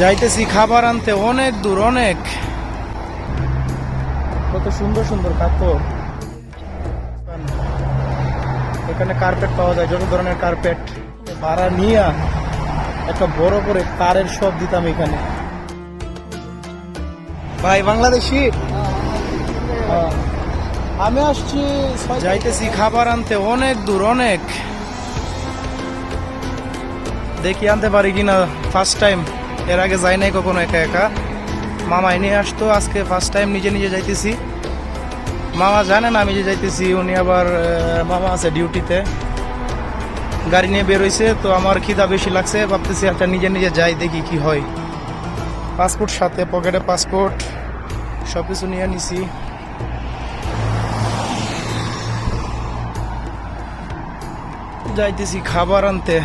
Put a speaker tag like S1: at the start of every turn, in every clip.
S1: যাইতেছি খাবার আনতে অনেক দূর, অনেক। কত সুন্দর সুন্দর কাপড়। এখানে কার্পেট পাওয়া যায়, যত ধরনের কার্পেট ভাড়া নিয়ে একটা বড় করে তারের সব দিতাম এখানে। ভাই, বাংলাদেশি। আমি আসছি যাইতেছি খাবার আনতে অনেক দূর, অনেক। দেখি আনতে পারি কিনা ফার্স্ট টাইম এর আগে যাই নাই কখনো একা একা। মামা নিয়ে আসতো, আজকে ফার্স্ট টাইম নিজে নিজে যাইতেছি। মামা জানে না আমি যে যাইতেছি, উনি আবার মামা আছে ডিউটিতে গাড়ি নিয়ে বেরোইছে তো আমার খিদা বেশি লাগছে, ভাবতেছি একটা নিজে নিজে যাই, দেখি কি হয়। পাসপোর্ট সাথে পকেটে পাসপোর্ট সব কিছু নিয়ে নিছি। যাইতেছি খাবার আনতে।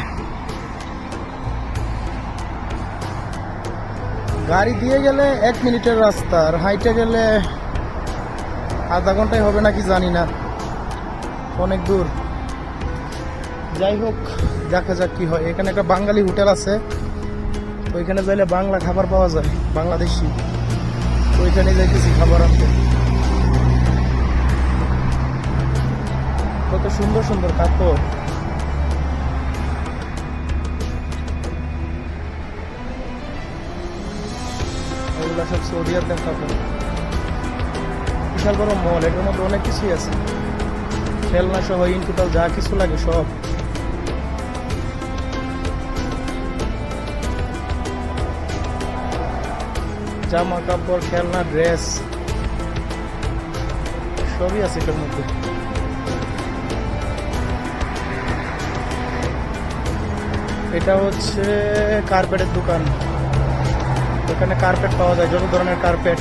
S1: গাড়ি দিয়ে গেলে এক মিনিটের রাস্তা, আর হাইটে গেলে আধা ঘন্টায় হবে নাকি জানি না। অনেক দূর। যাই হোক, দেখা যাক কি হয়। এখানে একটা বাঙালি হোটেল আছে। ওইখানে যাইলে বাংলা খাবার পাওয়া যায়, বাংলাদেশি। ওইখানে যাইতেছি খাবার আনতে। কত সুন্দর সুন্দর কাপড়। এগুলো সব সৌদি আরবের কাপড় বিশাল বড় মল এটার মধ্যে অনেক কিছুই আছে। খেলনা সহ ইন টোটাল যা কিছু লাগে সব। জামা কাপড় খেলনা, ড্রেস, সবই আছে এটার মধ্যে। এটা হচ্ছে কার্পেটের দোকান। এখানে কার্পেট পাওয়া যায়, যত ধরনের কার্পেট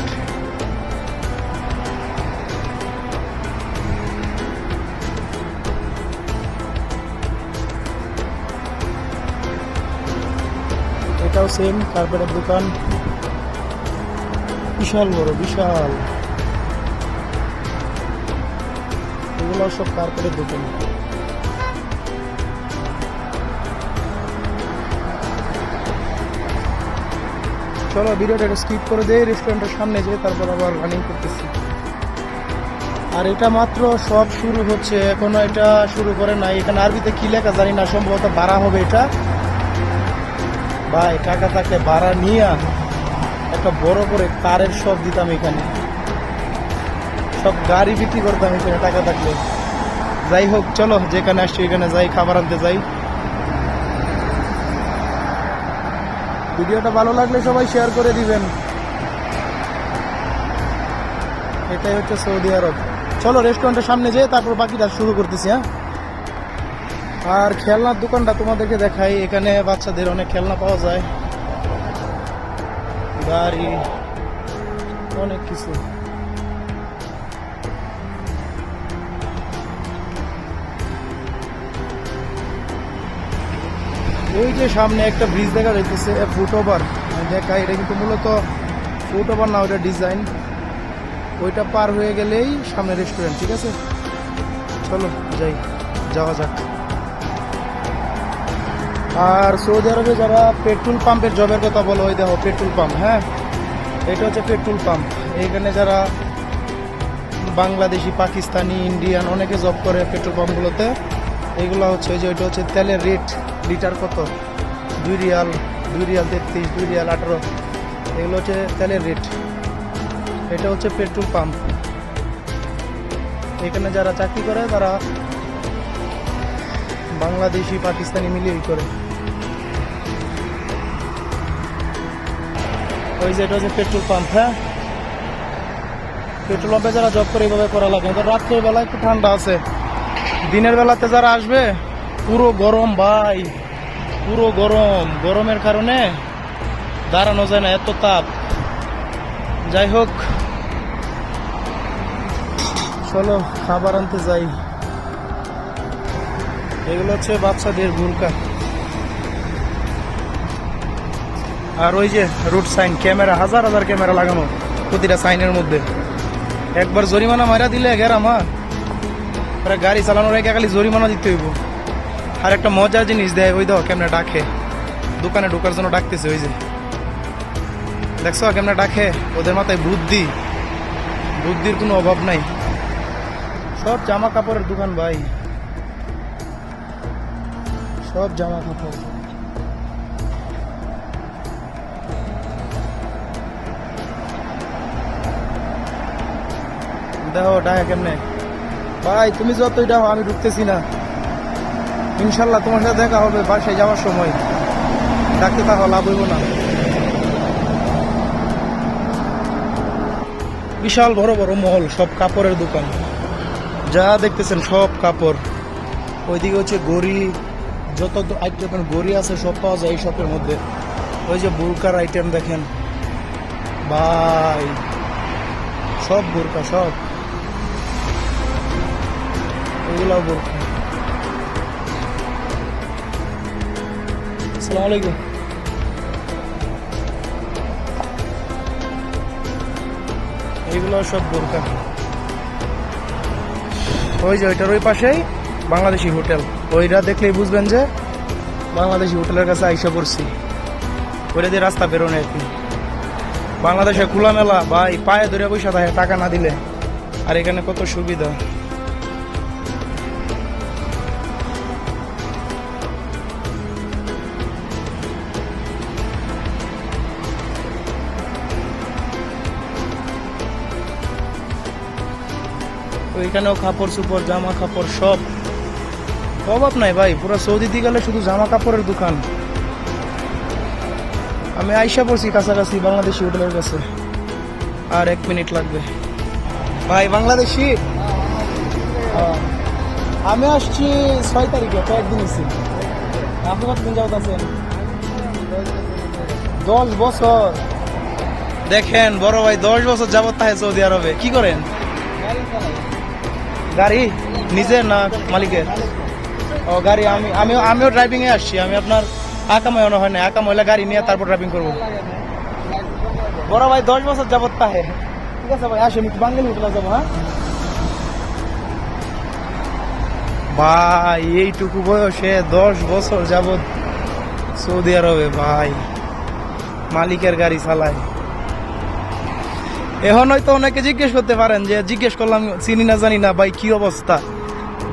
S1: এটাও সেম কার্পেটের দোকান। বিশাল বড়, বিশাল। এগুলো সব কার্পেটের দোকান। চলো ভিডিওটা স্কিপ করে দেই রেস্টুরেন্টের সামনে যেয়ে তারপর আবার রানিং করতেছি। আর এটা মাত্র সব শুরু হচ্ছে, এখনও এটা শুরু করে নাই। এখানে আরবিতে কি লেখা জানি না, সম্ভবত ভাড়া হবে এটা। ভাই, টাকা থাকলে ভাড়া নিয়ে একটা বড় করে কারের সব দিতাম এখানে। সব গাড়ি বিক্রি করতাম এখানে টাকা থাকলে। যাই হোক, চলো যেখানে আসছি এখানে যাই, খাবার আনতে যাই। ভিডিওটা ভালো লাগলে সবাই শেয়ার করে দিবেন। এটাই হচ্ছে সৌদি আরব। চলো রেস্টুরেন্টের সামনে যেয়ে তারপর বাকিটা শুরু করতেছি হ্যাঁ? আর খেলনার দোকানটা তোমাদেরকে দেখাই। এখানে বাচ্চাদের অনেক খেলনা পাওয়া যায়। গাড়ি, অনেক কিছু। ওই যে সামনে একটা ব্রিজ দেখা যাইতেছে ফুট ওভার দেখা এটা কিন্তু মূলত ফুট ওভার না ওটা ডিজাইন ওইটা পার হয়ে গেলেই সামনে রেস্টুরেন্ট ঠিক আছে? চলো, যাই, যাওয়া যাক। আর সৌদি আরবে যারা পেট্রোল পাম্পের জবের কথা বলো ওই দেখো, পেট্রোল পাম্প হ্যাঁ? এটা হচ্ছে পেট্রোল পাম্প। এইখানে যারা বাংলাদেশি, পাকিস্তানি, ইন্ডিয়ান, অনেকে জব করে পেট্রোল পাম্পগুলোতে, এগুলো হচ্ছে ওই যে ওইটা হচ্ছে তেলের রেট লিটার কত? দুই রিয়াল দুই রিয়াল তেত্রিশ, দুই রিয়াল আঠারো। এগুলো হচ্ছে তেলের রেট এটা হচ্ছে পেট্রোল পাম্প এখানে যারা চাকরি করে, তারা বাংলাদেশি, পাকিস্তানি মিলিয়েই করে। ওই যে এটা হচ্ছে পেট্রোল পাম্প হ্যাঁ? পেট্রোল পাম্পে যারা জব করে এইভাবে করা লাগে। তো রাত্রের বেলা একটু ঠান্ডা আছে। দিনের বেলাতে যারা আসবে পুরো গরম ভাই, পুরো গরম। গরমের কারণে দাঁড়ানো যায় না, এত তাপ। যাই হোক, চলো খাবার আনতে যাই। এগুলো হচ্ছে বাচ্চাদের ভুলকা। আর ওই যে রুট সাইন ক্যামেরা হাজার হাজার ক্যামেরা লাগানো প্রতিটা সাইনের মধ্যে। একবার জরিমানা মারা দিলে ওরা গাড়ি চালানোর আগে জরিমানা দিতে হইব। আর একটা মজার জিনিস দেয়, ওই দাও কেমনে ডাকে। দোকানে ঢোকার জন্য ডাকতেছে, ওই যে। দেখছ কেমনে ডাকে? ওদের মাথায় বুদ্ধি। বুদ্ধির কোনো অভাব নাই। সব জামা কাপড়ের দোকান ভাই। সব জামা কাপড় দেখো, ডাকে কেমনে? ভাই, তুমি যতই ডাকো, আমি ঢুকতেছি না। ইনশাল্লাহ তোমার সাথে দেখা হবে বাসায় যাওয়ার সময়। ডাকতে থাকো লাভ হইব না। বিশাল বড় বড় মহল, সব কাপড়ের দোকান। যা দেখতেছেন সব কাপড়। ওইদিকে হচ্ছে গড়ি, যত আইটেম গড়ি আছে সব পাওয়া যায় এই শপের মধ্যে। ওই যে বুরকার আইটেম দেখেন। ভাই, সব বুরকা, সব। এগুলাও বুরকা। আসসালামু আলাইকুম। এগুলো সব বোরকা ওই যে ওইটার ওই পাশেই বাংলাদেশি হোটেল। ওইটা দেখলেই বুঝবেন যে বাংলাদেশি হোটেলের কাছে আইসা পড়ছি। ওইটা দিয়ে রাস্তা বেরোনে আর বাংলাদেশে খোলামেলা ভাই পায়ে ধরে পয়সা থাকে, টাকা না দিলে। আর এখানে কত সুবিধা। ওইখানেও কাপড় চুপড়, জামা কাপড় সব। অভাব নাই ভাই, পুরো সৌদিতে গেলে শুধু জামা কাপড়ের দোকান। আমি আইসা পড়ছি কাছাকাছি বাংলাদেশি হোটেলের কাছে। আর এক মিনিট লাগবে। ভাই, বাংলাদেশি? আমি আসছি ছয় তারিখে, কয়েকদিন এসেছি আপনি কতদিন যাওয়া আছেন? দশ বছর। দেখেন, বড় ভাই, দশ বছর যাবত তাহে সৌদি আরবে। কি করেন? গাড়ি নিজের না মালিকের? ও, গাড়ি আমি আমি আমিও ড্রাইভিং এ আসছি। আমি আপনার আকাম মনে হয় না। আকাম হইলে গাড়ি নিয়ে তারপর ড্রাইভিং করব। বড় ভাই দশ বছর যাবত তাহে ঠিক আছে ভাই, আসেন একটু বাঙালি হোটেলে যাব হ্যাঁ? ভাই, এইটুকু বয়সে দশ বছর যাবত সৌদি আরবে, ভাই। মালিকের গাড়ি চালায়। এখন হয়তো অনেকে জিজ্ঞেস করতে পারেন যে, জিজ্ঞেস করলাম, চিনি না জানি না, ভাই, কি অবস্থা?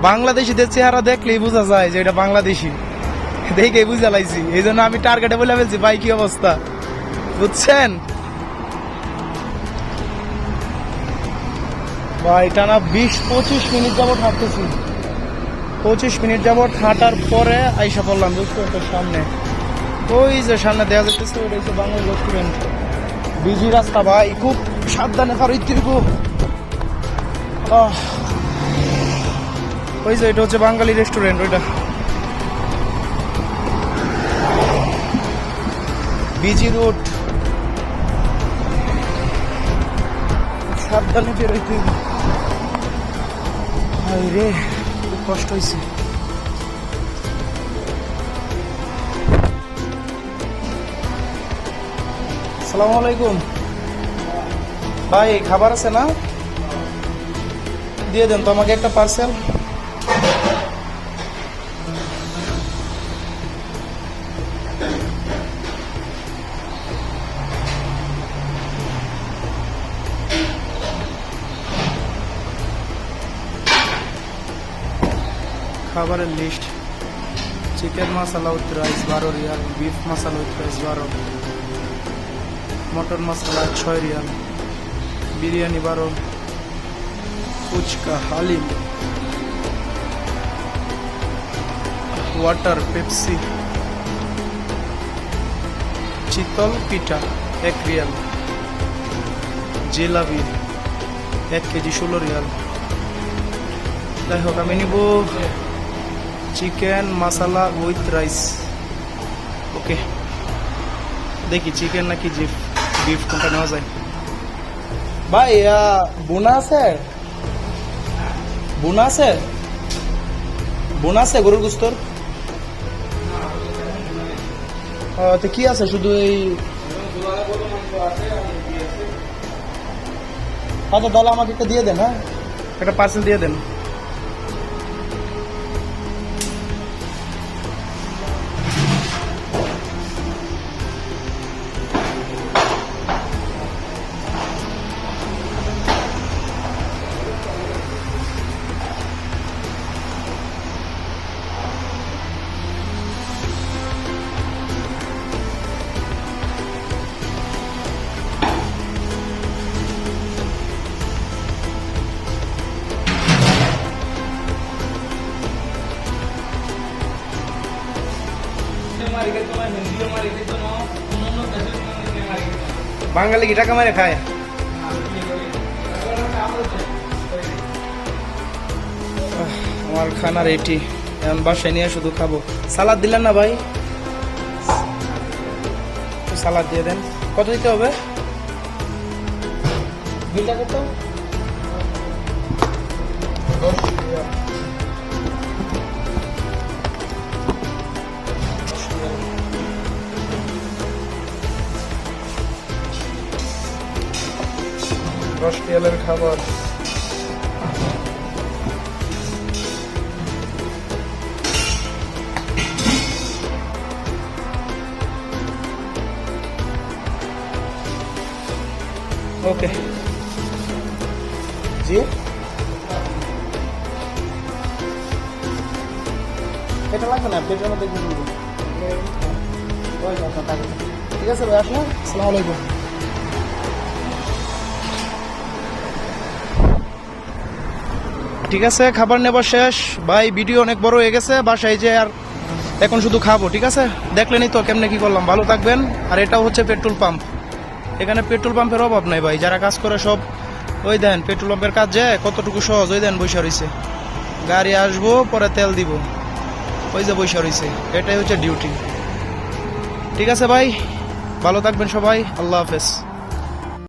S1: বাংলাদেশিদের চেহারা দেখলেই বোঝা যায় যে এটা বাংলাদেশি। দেখে বুঝা লাইছি। এই জন্য আমি টার্গেটে বলে ফেলছি, ভাই, কি অবস্থা? বুঝছেন? ভাই, টানা বিশ, পঁচিশ মিনিট যাবত হাঁটতেছি। পঁচিশ মিনিট যাবত হাঁটার পরে আইসা পড়লাম রেস্টুরেন্টের সামনে। ওই যে সামনে দেখা যাচ্ছে ওইটা হচ্ছে বাংলা রেস্টুরেন্ট বিজি রাস্তা ভাই, খুব সাবধানে পারো ইত্তিরকু ওই যে, এটা হচ্ছে বাঙালি রেস্টুরেন্ট ওইটা। Busy road. সাবধানে বেরোইতে। রে, খুব কষ্ট হয়েছে আসসালামু আলাইকুম। ভাই, খাবার আছে না? দিয়ে দেন তো আমাকে একটা পার্সেল খাবারের list chicken masala with rice বারো riyal beef masala with rice বারো। মটন মশলা, ছয় রিয়াল। বিরিয়ানি বারো। ফুচকা হালিম। Water Pepsi. চিতল পিঠা, এক রিয়াল। জিলাপি, এক কেজি ষোলো রিয়াল। যাই হোক, আমি নিব chicken masala with rice. Okay. দেখি, চিকেন নাকি জিপ বিফ কোনটা নেওয়া যায়? ভাই বোনা আছে? বোনা আছে? বোনা আছে গরুর গুস্তর? তো কি আছে? শুধু এই আচ্ছা তাহলে আমাকে একটা দিয়ে দেন হ্যাঁ? একটা পার্সেল দিয়ে দেন। বাঙালি কি টাকা মারে খায়? আমার খানার এটি। এখন বাসায় নিয়ে শুধু খাব। সালাদ দিলেন না ভাই? সালাদ দিয়ে দেন। কত দিতে হবে? বিলটা কত টাকা। খাবার। ওকে। জি? এটা লাগবে না, পেটের মধ্যে। ঠিক আছে ভাই আসুন আসসালামু আলাইকুম। ঠিক আছে, খাবার নেবার শেষ। ভাই, ভিডিও অনেক বড় হয়ে গেছে, বাসায় যে আর এখন শুধু খাব, ঠিক আছে? দেখলেনই তো কেমনে কি করলাম। ভালো থাকবেন। আর এটাও হচ্ছে পেট্রোল পাম্প। এখানে পেট্রোল পাম্পের অভাব নাই ভাই, যারা কাজ করে সব ওই দেন, পেট্রোল পাম্পের কাজ যে কতটুকু সহজ, ওই দেন বৈশা রয়েছে গাড়ি আসব, পরে তেল দিব। ওই যে বৈশা রয়েছে এটাই হচ্ছে ডিউটি। ঠিক আছে ভাই, ভালো থাকবেন সবাই, আল্লাহ হাফেজ।